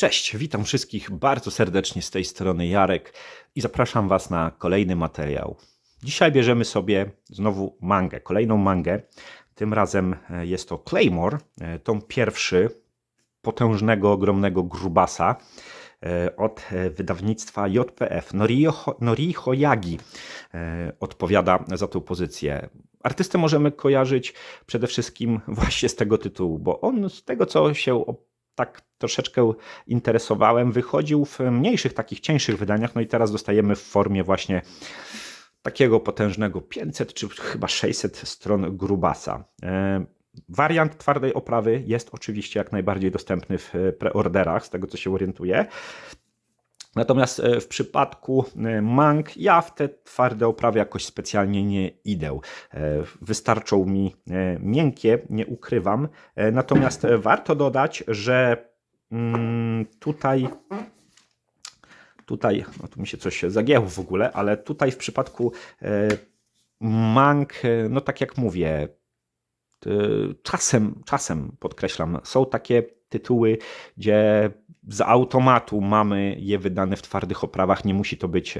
Cześć, witam wszystkich bardzo serdecznie z tej strony Jarek i zapraszam Was na kolejny materiał. Dzisiaj bierzemy sobie znowu mangę, kolejną mangę. Tym razem e, jest to Claymore, e, tom pierwszy potężnego, ogromnego grubasa e, od wydawnictwa JPF. Noriho, Yagi odpowiada za tę pozycję. Artystę możemy kojarzyć przede wszystkim właśnie z tego tytułu, bo on z tego co się tak troszeczkę interesowałem, wychodził w mniejszych, takich cieńszych wydaniach, no i teraz dostajemy w formie właśnie takiego potężnego 500 czy chyba 600 stron grubasa. E, Wariant twardej oprawy jest oczywiście jak najbardziej dostępny w preorderach, z tego co się orientuję. Natomiast e, w przypadku e, mang ja w te twarde oprawy jakoś specjalnie nie idę. Wystarczą mi miękkie, nie ukrywam. Natomiast warto dodać, że tutaj tutaj, no tu mi się coś zagięło w ogóle, ale tutaj w przypadku e, mang, e, no tak jak mówię, e, czasem, czasem podkreślam, są takie tytuły, gdzie z automatu mamy je wydane w twardych oprawach, nie musi to być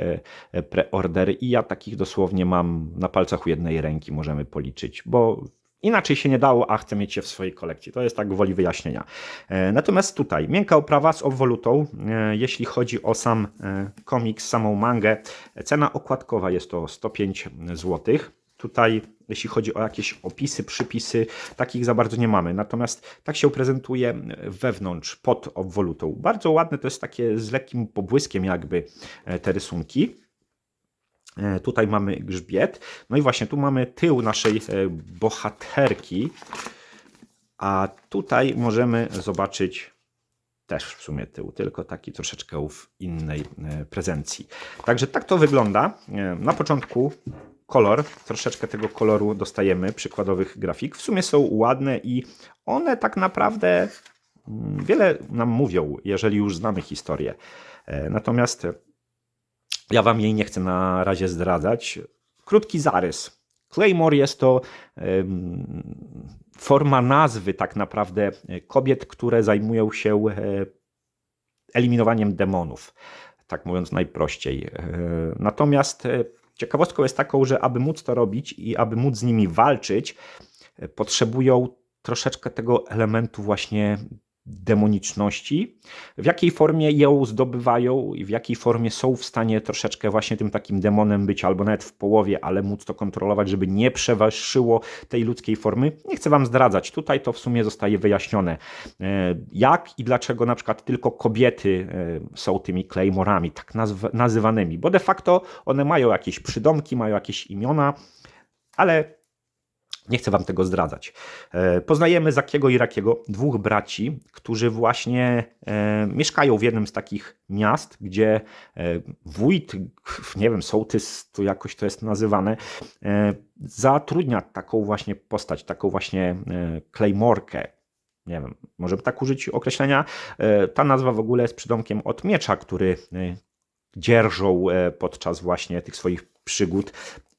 preorder i ja takich dosłownie mam na palcach u jednej ręki, możemy policzyć, bo inaczej się nie dało, a chcę mieć je w swojej kolekcji. To jest tak woli wyjaśnienia. E, Natomiast tutaj miękka oprawa z obwolutą, e, jeśli chodzi o sam e, komiks, samą mangę, cena okładkowa jest to 105 zł. Tutaj, jeśli chodzi o jakieś opisy, przypisy, takich za bardzo nie mamy. Natomiast tak się prezentuje wewnątrz, pod obwolutą. Bardzo ładne, to jest takie z lekkim pobłyskiem jakby te rysunki. E, Tutaj mamy grzbiet. No i właśnie tu mamy tył naszej e, bohaterki. A tutaj możemy zobaczyć też w sumie tył, tylko taki troszeczkę w innej e, prezencji. Także tak to wygląda. Na początku kolor, troszeczkę tego koloru dostajemy, przykładowych grafik. W sumie są ładne i one tak naprawdę mm, wiele nam mówią, jeżeli już znamy historię. Natomiast ja wam jej nie chcę na razie zdradzać. Krótki zarys. Claymore jest to forma nazwy tak naprawdę e, kobiet, które zajmują się e, eliminowaniem demonów, tak mówiąc najprościej. E, Natomiast ciekawostką jest taką, że aby móc to robić i aby móc z nimi walczyć, potrzebują troszeczkę tego elementu właśnie demoniczności, w jakiej formie ją zdobywają i w jakiej formie są w stanie troszeczkę właśnie tym takim demonem być, albo nawet w połowie, ale móc to kontrolować, żeby nie przewyższyło tej ludzkiej formy. Nie chcę Wam zdradzać, tutaj to w sumie zostaje wyjaśnione, e, jak i dlaczego na przykład tylko kobiety e, są tymi claymorami, tak nazywanymi, bo de facto one mają jakieś przydomki, mają jakieś imiona, ale nie chcę wam tego zdradzać. E, Poznajemy Zakiego i Rakiego, dwóch braci, którzy właśnie e, mieszkają w jednym z takich miast, gdzie e, wójt, nie wiem, sołtys, tu jakoś to jest nazywane, zatrudnia taką właśnie postać, taką właśnie klejmorkę. Nie wiem, może tak użyć określenia. Ta nazwa w ogóle jest przydomkiem od miecza, który dzierżą podczas właśnie tych swoich przygód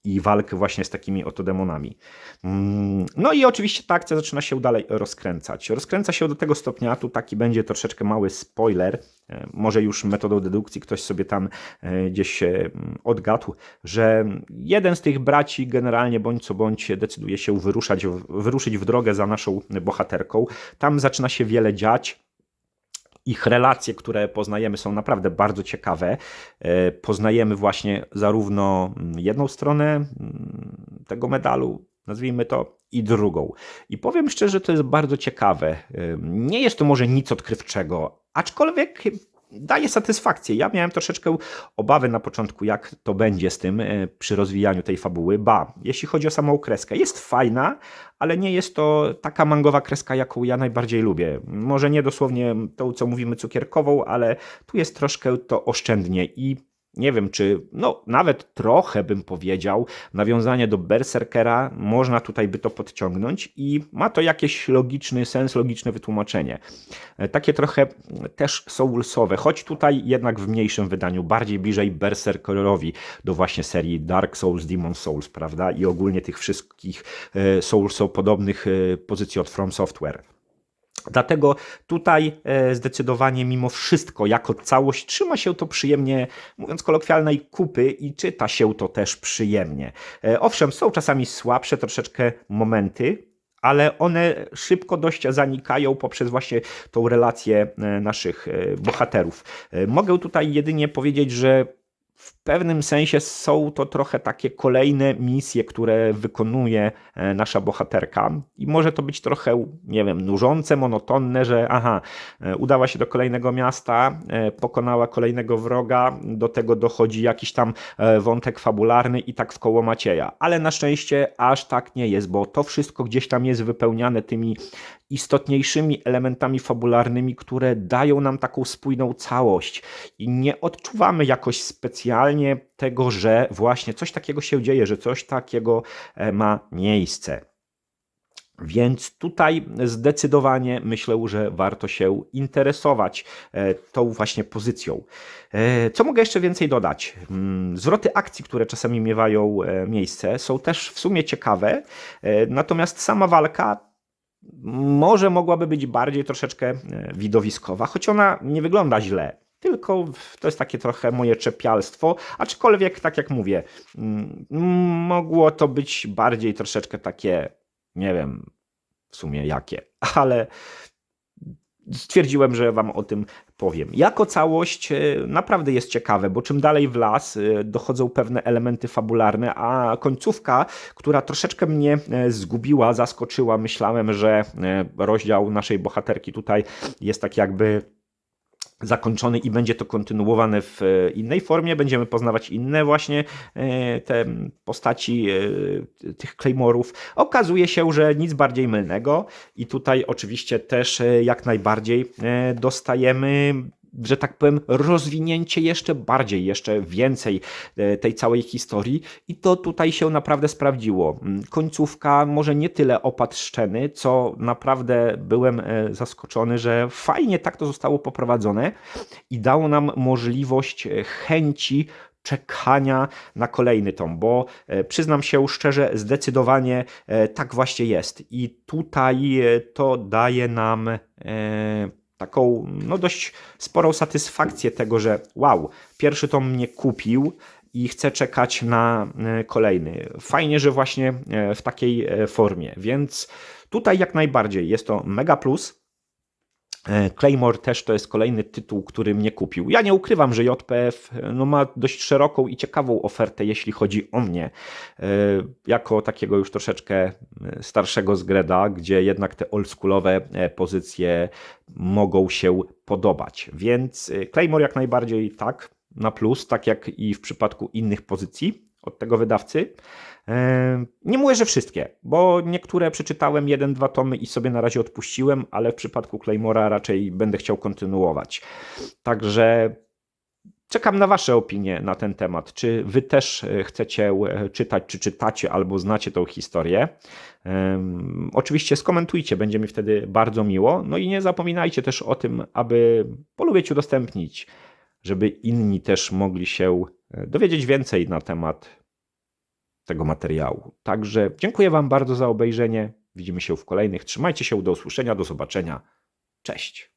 i walk właśnie z takimi oto demonami. Mm, No i oczywiście ta akcja zaczyna się dalej rozkręcać. Rozkręca się do tego stopnia, tu taki będzie troszeczkę mały spoiler, e, może już metodą dedukcji ktoś sobie tam e, gdzieś mm, odgadł, że jeden z tych braci generalnie bądź co bądź decyduje się wyruszać, wyruszyć w drogę za naszą bohaterką. Tam zaczyna się wiele dziać. Ich relacje, które poznajemy, są naprawdę bardzo ciekawe. E, Poznajemy właśnie zarówno mm, jedną stronę mm, tego medalu, nazwijmy to, i drugą. I powiem szczerze, to jest bardzo ciekawe. E, Nie jest to może nic odkrywczego, aczkolwiek daje satysfakcję. Ja miałem troszeczkę obawy na początku, jak to będzie z tym e, przy rozwijaniu tej fabuły. Ba, jeśli chodzi o samą kreskę, jest fajna, ale nie jest to taka mangowa kreska, jaką ja najbardziej lubię. Może nie dosłownie tą, co mówimy cukierkową, ale tu jest troszkę to oszczędnie i nie wiem, czy no nawet trochę bym powiedział, nawiązanie do Berserkera, można tutaj by to podciągnąć i ma to jakiś logiczny sens, logiczne wytłumaczenie. E, Takie trochę też soulsowe, choć tutaj jednak w mniejszym wydaniu, bardziej bliżej Berserkerowi do właśnie serii Dark Souls, Demon Souls, prawda? I ogólnie tych wszystkich e, soulsopodobnych e, pozycji od From Software. Dlatego tutaj e, zdecydowanie mimo wszystko, jako całość, trzyma się to przyjemnie, mówiąc kolokwialnej kupy i czyta się to też przyjemnie. E, Owszem, są czasami słabsze troszeczkę momenty, ale one szybko dość zanikają poprzez właśnie tą relację e, naszych bohaterów. Mogę tutaj jedynie powiedzieć, że w pewnym sensie są to trochę takie kolejne misje, które wykonuje e, nasza bohaterka i może to być trochę, nie wiem, nużące, monotonne, że aha, e, udała się do kolejnego miasta, e, pokonała kolejnego wroga, do tego dochodzi jakiś tam wątek fabularny i tak w koło Macieja. Ale na szczęście aż tak nie jest, bo to wszystko gdzieś tam jest wypełniane tymi istotniejszymi elementami fabularnymi, które dają nam taką spójną całość i nie odczuwamy jakoś specjalnie tego, że właśnie coś takiego się dzieje, że coś takiego e, ma miejsce. Więc tutaj zdecydowanie myślę, że warto się interesować e, tą właśnie pozycją. E, Co mogę jeszcze więcej dodać? Mm, Zwroty akcji, które czasami miewają miejsce, są też w sumie ciekawe, natomiast sama walka może mogłaby być bardziej troszeczkę widowiskowa, choć ona nie wygląda źle. Tylko to jest takie trochę moje czepialstwo, aczkolwiek, tak jak mówię, mm, mogło to być bardziej troszeczkę takie, nie wiem w sumie jakie, ale stwierdziłem, że Wam o tym powiem. Jako całość e, naprawdę jest ciekawe, bo czym dalej w las e, dochodzą pewne elementy fabularne, a końcówka, która troszeczkę mnie e, zgubiła, zaskoczyła, myślałem, że rozdział naszej bohaterki tutaj jest tak jakby zakończony i będzie to kontynuowane w e, innej formie. Będziemy poznawać inne właśnie e, te postaci e, tych Claymorów. Okazuje się, że nic bardziej mylnego i tutaj oczywiście też jak najbardziej dostajemy że tak powiem, rozwinięcie jeszcze bardziej, jeszcze więcej e, tej całej historii i to tutaj się naprawdę sprawdziło. Mm, Końcówka może nie tyle opad szczeny, co naprawdę byłem e, zaskoczony, że fajnie tak to zostało poprowadzone i dało nam możliwość e, chęci czekania na kolejny tom, bo przyznam się szczerze, zdecydowanie tak właśnie jest. I tutaj to daje nam taką no dość sporą satysfakcję tego, że wow, pierwszy tom mnie kupił i chcę czekać na e, kolejny. Fajnie, że właśnie e, w takiej e, formie, więc tutaj jak najbardziej jest to mega plus. E, Claymore też to jest kolejny tytuł, który mnie kupił. Ja nie ukrywam, że JPF e, no, ma dość szeroką i ciekawą ofertę, jeśli chodzi o mnie. E, Jako takiego już troszeczkę starszego z Greda, gdzie jednak te oldschoolowe pozycje mogą się podobać. Więc Claymore jak najbardziej tak, na plus, tak jak i w przypadku innych pozycji od tego wydawcy. E, Nie mówię, że wszystkie, bo niektóre przeczytałem jeden, dwa tomy i sobie na razie odpuściłem, ale w przypadku Claymora raczej będę chciał kontynuować. Także czekam na Wasze opinie na ten temat. Czy Wy też e, chcecie e, czytać, czy czytacie, albo znacie tą historię? Oczywiście skomentujcie, będzie mi wtedy bardzo miło. No i nie zapominajcie też o tym, aby polubić, udostępnić, żeby inni też mogli się dowiedzieć więcej na temat tego materiału. Także dziękuję Wam bardzo za obejrzenie. Widzimy się w kolejnych. Trzymajcie się, do usłyszenia, do zobaczenia. Cześć.